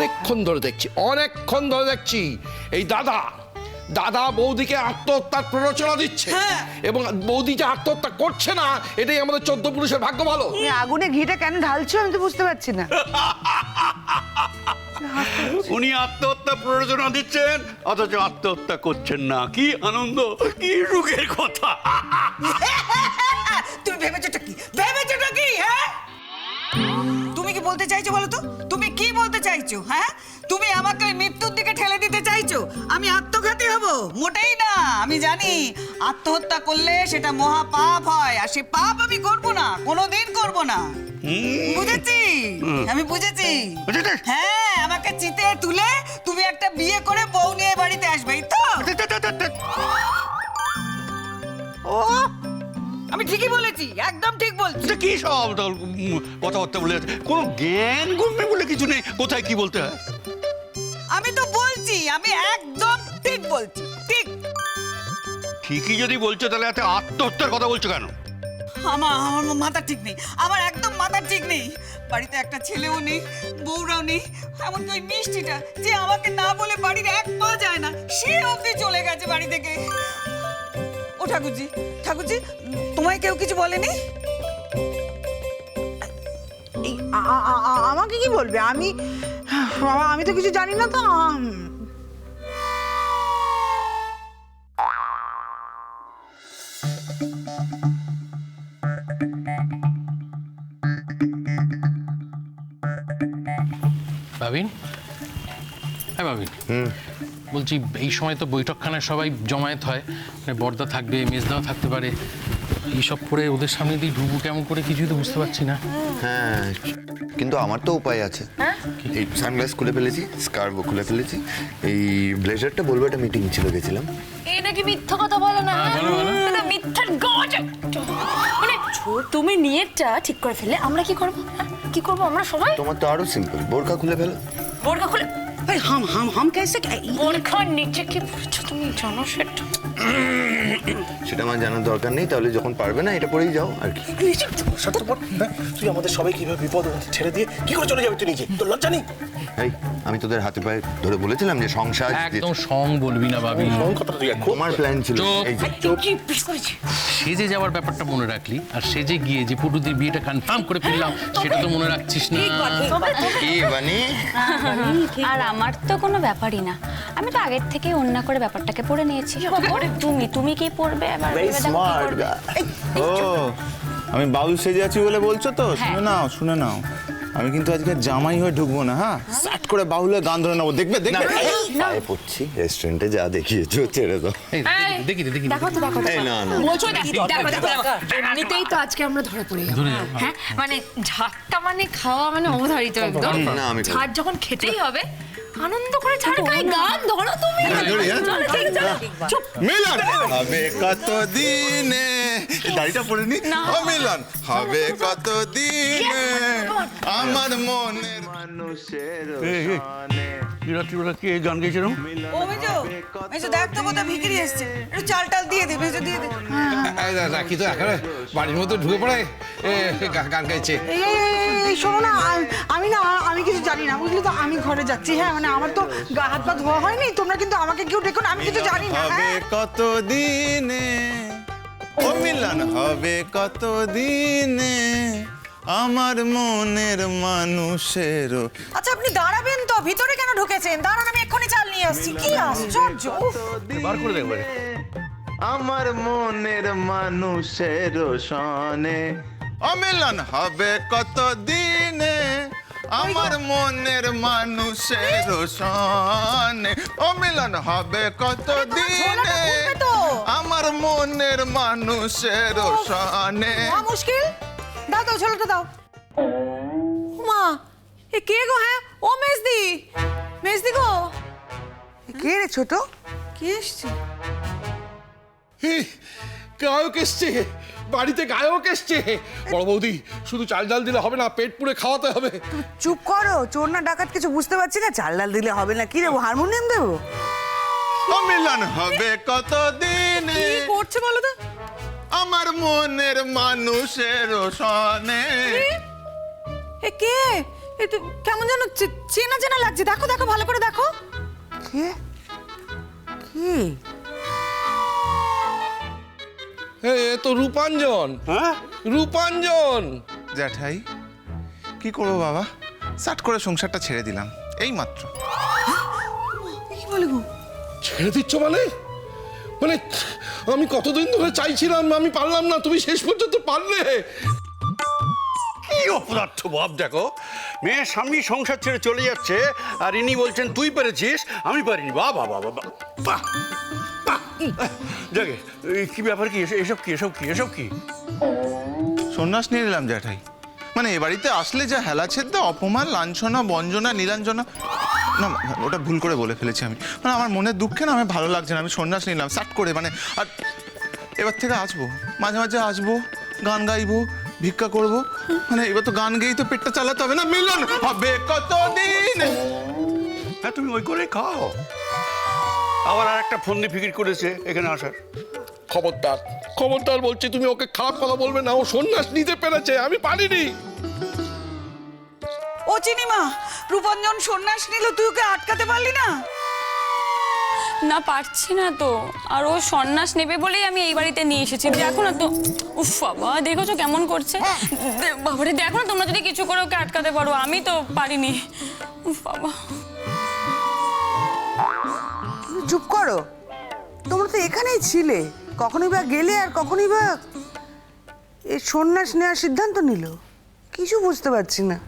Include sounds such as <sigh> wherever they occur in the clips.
অনেকক্ষণ ধরে দেখছি অনেকক্ষণ ধরে দেখছি। এই দাদা দাদা বৌদিকে আত্মহত্যার প্ররোচনা দিচ্ছে হ্যাঁ। এবং বৌদি যে আত্মহত্যা করছে না এটাই আমাদের চোদ্দ পুরুষের ভাগ্য ভালো। তুমি আগুনে ঘিটা কেন ঢালছো আমি তো বুঝতে পারছি না। উনি আত্মহত্যা প্ররোচনা দিচ্ছেন অথচ আত্মহত্যা করছেন না। কি আনন্দ কি সুখের কথা। তুমি ভেবেছো কি? বলতে চাইছো বলো তো? তুমি কি বলতে চাইছো হ্যাঁ? তুমি আমাকে ওই মৃত্যুর দিকে ঠেলে দিতে চাইছো? আমি আত্মঘাতী হব? মোটেই না আমি জানি। আত্মহত্যা করলে সেটা মহা পাপ হয় আর সে পাপ আমি করব না কোনোদিন করব না। বুঝেছি? আমি বুঝেছি। হ্যাঁ আমাকে চিতে তুলে তুমি একটা বিয়ে করে বউ নিয়ে বাড়িতে আসবে তো। ও আমি ঠিকই বলেছি একদম ঠিক বলছি। এটা কি সব? উম, কথাবার্তা বলে যাচ্ছে? কোনো জ্ঞান গুণবে বলে কিছু নেই। কোথায় কি বলতে হয়? আমি তো বলছি আমি একদম ঠিক বলছি ঠিক। ঠিকই যদি বলছো তাহলে এত আত্মহত্যার কথা বলছো কেন? আমার আমার মাথা ঠিক নেই আমার একদম মাথা ঠিক নেই। বাড়িতে একটা ছেলেও নেই বউরাও নেই এমনকি ওই মিষ্টিটা যে আমাকে না বলে বাড়ির এক পা যায় না সে অবধি চলে গেছে বাড়ি থেকে। ও ঠাকুরজি ঠাকুরজি তোমায় কেউ কিছু বলেনি? এই আ- আ- আ- আ- আমাকে কি বলবে? আমি আমি তো কিছু জানি না তো। ভাবিন হ্যাঁ ভাবিন বলছি এই সময় তো বৈঠকখানায় সবাই জমায়েত হয়। মানে বর্দা থাকবে মেজদাও থাকতে পারে। এইসব করে ওদের সামনে দিয়ে ঢুকবো কেমন করে কিছুই তো বুঝতে পারছি না। হ্যাঁ কিন্তু আমার তো উপায় আছে। এই সানগ্লাস খুলে ফেলেছি স্কার্ফও খুলে ফেলেছি। এই ব্লেজারটা বলব একটা মিটিং ছিল গেছিলাম। এই নাকি মিথ্যা কথা বলো না হ্যাঁ। এটা মিথ্যার গজ মানে তুমি নিয়তটা ঠিক করে ফেললে আমরা কি করব? হ্যাঁ? কি করব আমরা সবাই? তোমার তো আরও সিম্পল বোরকা খুলে ফেলো। বোরকা খুলে হাম হাম হাম কেসে বোরখার নিচে কি পড়ছো তুমি জানো সেটা? সেটা আমার জানার দরকার নেই তাহলে যখন পারবে না এটা পরেই যাও আর কি। তুই আমাদের সবাই কীভাবে বিপদ ছেড়ে দিয়ে কি করে চলে যাবে তুই নিজে? তোর লজ্জা নেই? এই আমি তোদের হাতে পায়ে ধরে বলেছিলাম যে সংসার একদম সং বলবি না ভাবি। কোন কথাটা তুই এখন আমার প্ল্যান ছিল। এই যে কি পিস করেছি? সেজে যাওয়ার ব্যাপারটা মনে রাখলি আর সেজে গিয়ে যে পুটুদির বিয়েটা কনফার্ম করে ফেললাম সেটা তো মনে রাখছিস না। কি বানি আর আমার তো কোনো ব্যাপারই না। আমি তো আগের থেকে অন্য করে ব্যাপারটাকে পড়ে নিয়েছি। তুমি তুমি কি পড়বে? এবার ভেবে দেখো কি স্মার্ট। ও আমি বাবু সেজে আছি বলে বলছো তো? শুনে নাও শুনে নাও। আমি কিন্তু আজকে জামাই হয়ে ঢুকবো না হ্যাঁ? সাট করে বাহুলে গান ধরে নেব। দেখবে দেখবে? পায়ে পড়ছি রেস্টুরেন্টে যা দেখিয়েছো ছেড়ে দাও। এই, দেখি দেখি দেখি দেখো। তো দেখো এই না না। বলছো দেখো দেখো দেখো। এমনিতেই তো আজকে আমরা ধরে পড়ে যাব। ধরে যাব, হ্যাঁ। মানে ঝাড়টা মানে খাওয়া মানে অবধারিত একদম না, আমি খাব। ঝাড় যখন খেতেই হবে আনন্দ করে ঝাড় গান ধরো তুমি। হ্যাঁ? চলো, চলো। চুপ। মিলন। হবে কত দিনে দাড়িটা পড়ে নি। ও মিলন। হবে কত দিনে আমার মনের কি কি? গান গেছিলাম ও মেজো মেজো দেখ তো কোথায় ভিখারি এসছে। একটু চাল টাল দিয়ে দে মেজো দিয়ে দে। রাখি তো একেবারে বাড়ির মধ্যে ঢুকে পড়ে। এ, গান গাইছে এই শোনো না আমি না আমি কিছু জানি না বুঝলি তো? আমি ঘরে যাচ্ছি হ্যাঁ? মানে আমার তো গা হাত পা ধোয়া হয়নি তোমরা কিন্তু আমাকে কেউ ডেকো না আমি কিছু জানি না হবে হ্যাঁ? কত দিনে ও মিলন হবে কত দিনে আমার মনের মানুষের আচ্ছা আপনি দাঁড়াবেন তো ভিতরে কেন ঢুকেছেন? দাঁড়ান আমি এক্ষুনি চাল নিয়ে আসছি। কি আশ্চর্য বার করে দেখবে আমার মনের মানুষের সনে। অমিলন হবে কত দিনে আমার মনের মানুষের সনে। অমিলন হবে কত দিনে আমার মনের মানুষের সনে। মুশকিল। দাও দাও। মা এ কে গো হ্যাঁ? ও মেজদি। মেজদি গো। কে রে ছোট? কে এসছে? গায়ক এসছে। বাড়িতে গায়ক এসছে। বড় বৌদি শুধু চাল ডাল দিলে হবে না পেট পুড়ে খাওয়াতে হবে। চুপ করো চোর না ডাকাত কিছু বুঝতে পারছি না। চাল ডাল দিলে হবে না কি দেবো হারমোনিয়াম দেবো? অমিলন হবে কত দিনে কি করছে বলো তো? আমার মনের মানুষের সনে এ কে? এ তো কেমন যেন চে- চেনা চেনা লাগছে। দেখো দেখো ভালো করে দেখো। কে? কি? এ এ তো রূপাঞ্জন। হ্যাঁ? রূপাঞ্জন। জ্যাঠাই কি করব বাবা? সাট করে সংসারটা ছেড়ে দিলাম। এই মাত্র কি বলে গো? ছেড়ে দিচ্ছ মানে? মানে আমি কতদিন ধরে চাইছিলাম আমি পারলাম না তুমি শেষ পর্যন্ত পারলে। কি অপদার্থ ভাব দেখো। মেয়ের স্বামী সংসার ছেড়ে চলে যাচ্ছে আর ইনি বলছেন তুই পেরেছিস? আমি পারিনি। বাহ বাহ বাহ বাহ বাহ কি ব্যাপার কি? এসব- এসব কি এসব কি এসব কি? সন্ন্যাস নিয়ে নিলাম জ্যাঠাই। মানে এ বাড়িতে আসলে যা হেলা ছেদ্দা অপমান লাঞ্ছনা বঞ্জনা নীলাঞ্জনা না ওটা ভুল করে বলে ফেলেছি আমি। মানে আমার মনের দুঃখে না আমি ভালো লাগছে না আমি সন্ন্যাস নিলাম সাট করে মানে আর এবার থেকে আসব মাঝে মাঝে আসব গান গাইবো ভিক্ষা করব মানে এবার তো গান গেয়েই তো পেটটা চালাতে হবে না মিলন হবে কতদিন? হ্যাঁ তুমি ওই করে খাও। আবার আর একটা ফোন দিয়ে ফিকির করেছে এখানে আসার। খবরদার খবরদার বলছি তুমি ওকে খারাপ কথা বলবে না ও সন্ন্যাস নিতে পেরেছে আমি পারিনি। ও চিনিমা রূপঞ্জন সন্ন্যাস নিল তুই ওকে আটকাতে পারলি না? না পারছি না তো। আর ও সন্ন্যাস নেবে বলেই আমি এই বাড়িতে নিয়ে এসেছি। দেখো না তো। উফ বাবা দেখেছ কেমন করছে? দে- বাবারে দেখো না তোমরা যদি কিছু করে ওকে আটকাতে পারো। আমি তো পারিনি। উফ বাবা। তুমি চুপ করো। তোমরা তো এখানেই ছিলে। কখনই বা গেলে আর কখনই বা এই সন্ন্যাস নেওয়ার সিদ্ধান্ত নিল। কিছু বুঝতে পারছি না।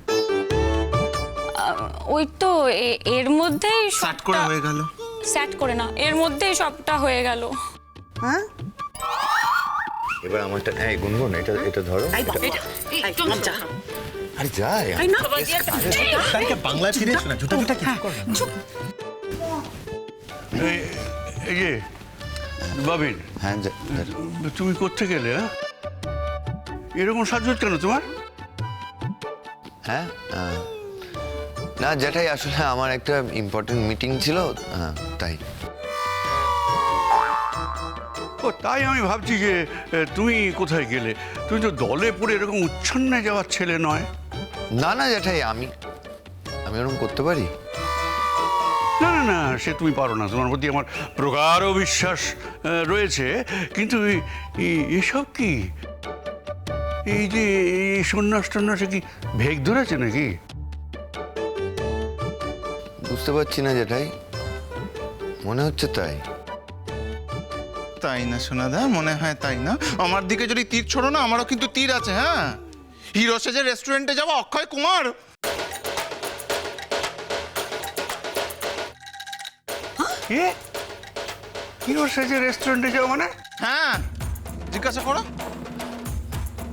ওই তো এ- এর মধ্যেই সাট করে হয়ে গেল। স্যাট করে না এর মধ্যেই সবটা হয়ে গেল। হ্যাঁ? এবার আমারটা হ্যাঁ গুনগুন এটা এটা ধরো। এটা- আরে যাই। বাংলায় ফিরে না জুতা জুতা কি? কর না। এই- এই যে বাবিন হ্যাঁ। তুমি করতে গেলে হ্যাঁ? এরকম সাজত কেন তোমার? হ্যাঁ না জ্যাঠাই আসলে আমার একটা ইম্পর্টেন্ট মিটিং ছিল। হ্যাঁ, তাই। ও তাই আমি ভাবছি যে এ, তুমি কোথায় গেলে? তুমি তো দলে পড়ে এরকম উচ্ছন্নে যাওয়ার ছেলে নয়। না না জ্যাঠাই আমি আমি ওরকম করতে পারি? না না না সে তুমি পারো না। তোমার প্রতি আমার প্রগাঢ় বিশ্বাস আহ, রয়েছে। কিন্তু এই- এই- এসব কি? এই যে এই সন্ন্যাস টন্যাসে কি ভেগ ধরেছে নাকি? বুঝতে পারছি না জ্যাঠাই মনে হচ্ছে তাই। তাই না সোনাদা? মনে হয় তাই না? আমার দিকে যদি তীর ছোড়ো না আমারও কিন্তু তীর আছে হ্যাঁ? হিরো সেজে রেস্টুরেন্টে যাব অক্ষয় কুমার! কে? হিরো সেজে রেস্টুরেন্টে যাও মানে? হ্যাঁ জিজ্ঞাসা করো।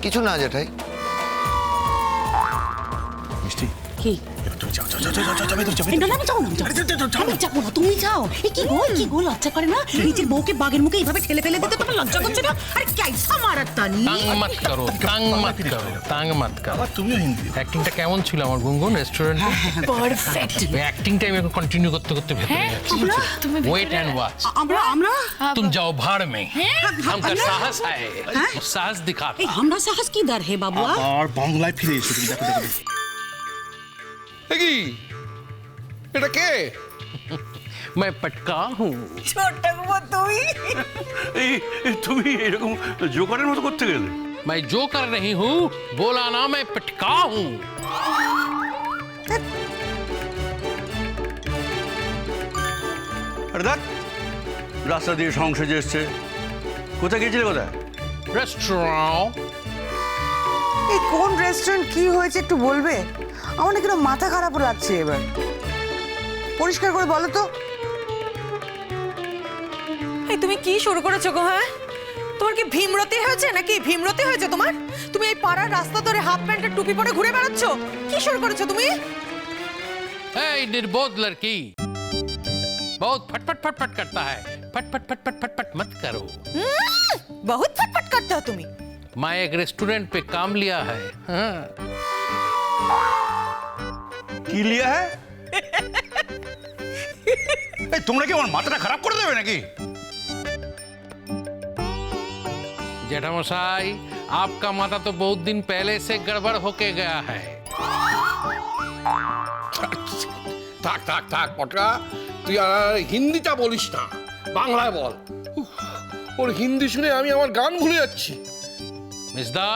কিছু না জ্যাঠাই মিষ্টি কি? যাও যাও যাও যাও যাও যাও ভেতরে যাও না না আমি যাবো না আমি যাবো আরে, যাও, যাও, যাও, আমি যাবো না তুমি যাও এই কি গো কি গো লজ্জা করে না নিজের বউকে বাগের মুখে এইভাবে ঠেলে ফেলে দিতে তোমার লজ্জা করছে না আরে कैसा मारा तानी তাং মত করো তাং মত করো তাং মত করো আবার তুমিও হিন্দি অ্যাক্টিংটা কেমন ছিল আমার গুনগুন রেস্টুরেন্টে পারফেক্ট ওই অ্যাক্টিংটা আমি এখন কন্টিনিউ করতে করতে ভেতরে যাচ্ছি আমরা তুমি ওয়েট এন্ড ওয়াচ আমরা আমরা तुम जाओ भाड़ में हमका साहस है वो साहस এই दिखाता আমরা সাহস কি দার হে বাবুয়া আর বাংলায় ফিরে এসো তুমি দেখো দেখো দেখো। এ কি এটা কে मैं पटका हूँ ছোট্ট তুই এই এই তুমি এরকম জোকারের মতো করতে গেলে मैं जो कर रही हूँ बोला ना मैं पटका हूँ আরে দেখ রাস্তা দিয়ে সংসদে এসছে কোথায় গেছিলে কোথায় रेस्टोरेंट এই কোন রেস্টুরেন্ট কি হয়েছে একটু বলবে আমার না কিরকম মাথা খারাপ লাগছে এবার পরিষ্কার করে বলো তো এই তুমি কি শুরু করেছো গো হ্যাঁ তোমার কি ভীমরতি হয়েছে নাকি ভীমরতি হয়েছে তোমার তুমি এই পাড়ার রাস্তা ধরে হাফ প্যান্টের টুপি পরে ঘুরে বেড়াচ্ছ কি শুরু করেছো তুমি है निर्बोध लड़की बहुत फटफट फटफट करता है फटफट फटफट फटफट मत करो বহুত ফটফট করতে हो তুমি मैं एक रेस्टोरेंट पे काम लिया है हाँ। কি লিয়া হ্যাঁ <laughs> এই তোমরা কি আমার মাথাটা খারাপ করে দেবে নাকি जेठामशाई आपका माथा तो बहुत दिन पहले से गड़बड़ होके गया है থাক থাক পটকা তুই আর হিন্দিটা বলিস না বাংলায় বল উফ, ওর হিন্দি শুনে আমি আমার গান ভুলে যাচ্ছি मिसदा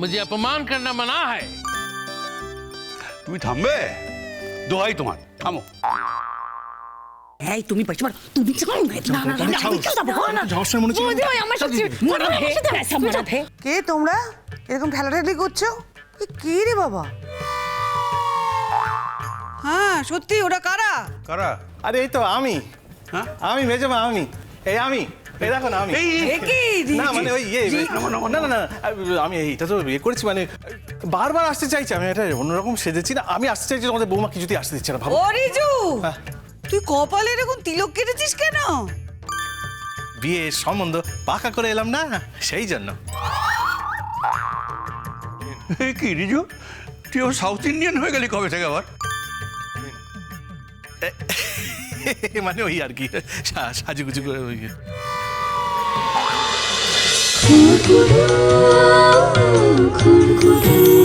मुझे अपमान करना मना है তুমি থামবে? দোহাই তোমার থামো। এই তুমি পাইছো মার। তুমি না না না না মনে হচ্ছে আমার সাথে মনে মনে কে তোমরা? এরকম ঠেলাঠেলি করছ? এ কি রে বাবা? হ্যাঁ সত্যি ওরা কারা? কারা? আরে এই তো আমি। হ্যাঁ? আমি মেজমা আমি। এই আমি। এই দেখো না আমি। এ কি? না মানে ওই ইয়ে না না না আমি এইটা তো ইয়ে করেছি মানে বারবার আসতে চাইছি আমি এটা অন্যরকম সেজেছি না আমি আসতে চাইছি তোমাদের বৌমা কিছুতেই আসতে দিচ্ছে না ভাবো। হ্যাঁ। তুই কপালে এরকম তিলক কেটেছিস কেন? বিয়ে সম্বন্ধ পাকা করে এলাম না সেই জন্য। কি রিজু? তুই সাউথ ইন্ডিয়ান হয়ে গেলি কবে থেকে আবার? মানে ওই আর কি সাজুগুজু করে ওই 구름 쿵구름.